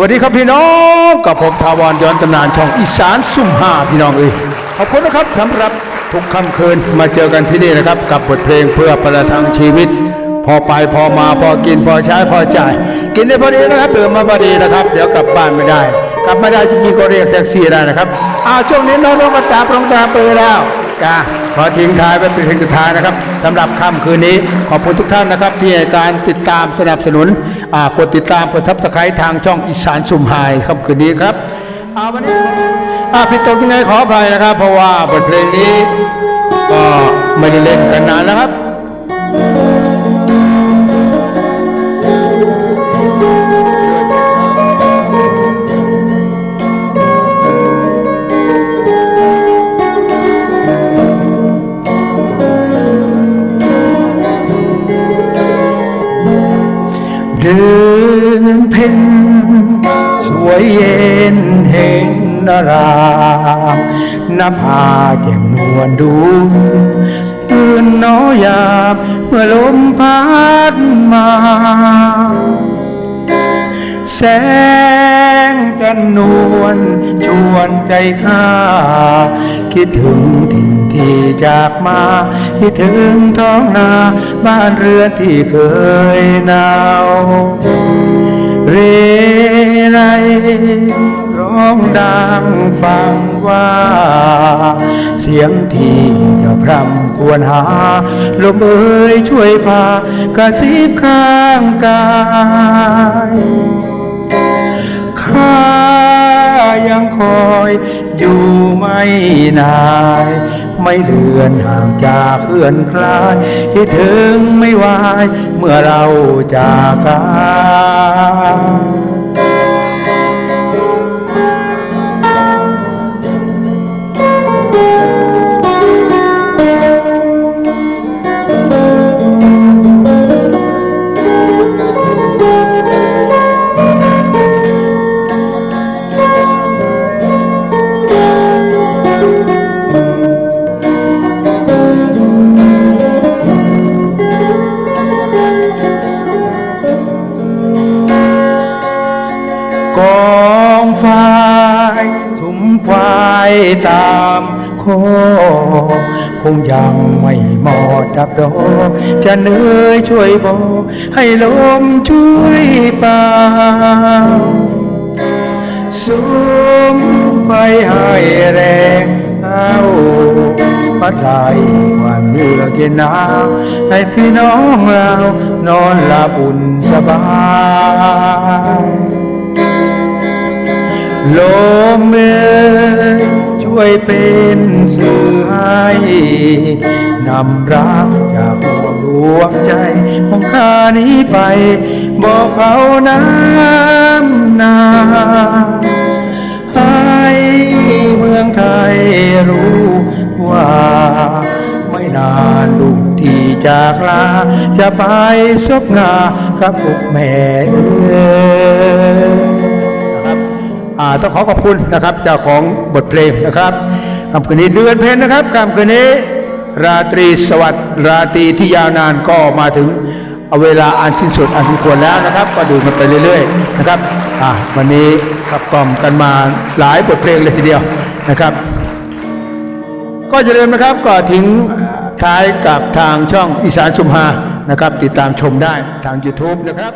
วัสดีครับพี่น้องกับผมทาวรย้อนตำนานช่องอีสานซุ่มห้าพี่น้องเอ้ยขอบคุณนะครับสำหรับทุกค่ำคืนมาเจอกันที่นี่นะครับ กับบทเพลงเพื่อประทังชีวิต พอไปพอมาพอกินพอใช้พอจ่าย กินได้พอดีนะครับตื่นมาพอดีนะครับ เดี๋ยวกลับบ้านไม่ได้ กลับไม่ได้จริงๆก็เรียกแท็กซี่ได้นะครับอาช่วงนี้น้องๆก็จับรองตาเปแล้ว จ้าขอทิ้งท้ายไว้เป็นเพลงสุดท้ายนะครับสำหรับค่ำคืนนี้ขอบคุณทุกท่านนะครับ ที่ให้การติดตามสนับสนุนกดติดตามกดซับสไครต์ทางช่องอีสานชุมไฮค่ำคืนนี้ครับอาวันนี้อ่าผิดตกยังไงขออภัยนะครับ เพราะว่าบทเพลงนี้ก็ไม่ได้เล่นกันนานแล้วครับ เดินเพ่นสวยเย็นเห็นนารามนภาแจ่มนวลดูพื้นน้อยามเมื่อลมพัดมา แสงจันนวลชวนใจข้า คิดถึงถิ่นที่จากมา คิดถึงท้องนา บ้านเรือนที่เคยหนาว ร้องดังฟังว่า เสียงที่จะพรำควรหา ลมเอ่ยช่วยพากระซิบข้างกายข้ายังคอยอยู่ไม่นานไม่เดือนห่างจากเพื่อนคลายคิดถึงไม่ไหวเมื่อเราจากกัน กองไฟสุมควายตามโคกคงยังไม่หมดดับดอกจะเนื่อยช่วยบอก ให้ลมช่วยเป่าสุมไฟให้แรงเอาปัดไหลความเหนื่อยเย็นหนาวให้พี่น้องเรานอนหลับอุ่นสบาย ลมเอยช่วยเป็นสื่อให้นำรักจากหัวดวงใจของข้านี้ไป บอกเขาน้ำนาให้เมืองไทยรู้ว่าไม่นานลูกที่จากลา จะไปซบงากับอกแม่เออ ต้องขอขอบคุณนะครับเจ้าของบทเพลงนะครับคำคืนนี้เดือนเพนนะครับคำคืนนี้ ราตรีสวัสดิ์ราตรีที่ยาวนานก็มาถึงเอาเวลาอันสิ้นสุดอันสมควรแล้วนะครับ ก็ดูมันไปเรื่อย ๆ นะครับวันนี้ขับกล่อมกันมาหลายบทเพลงเลยทีเดียวนะครับ ก็อย่าลืมนะครับก็ทิ้งท้ายกับทางช่องอีสานชุมฮานะครับ ติดตามชมได้ทาง YouTube นะครับ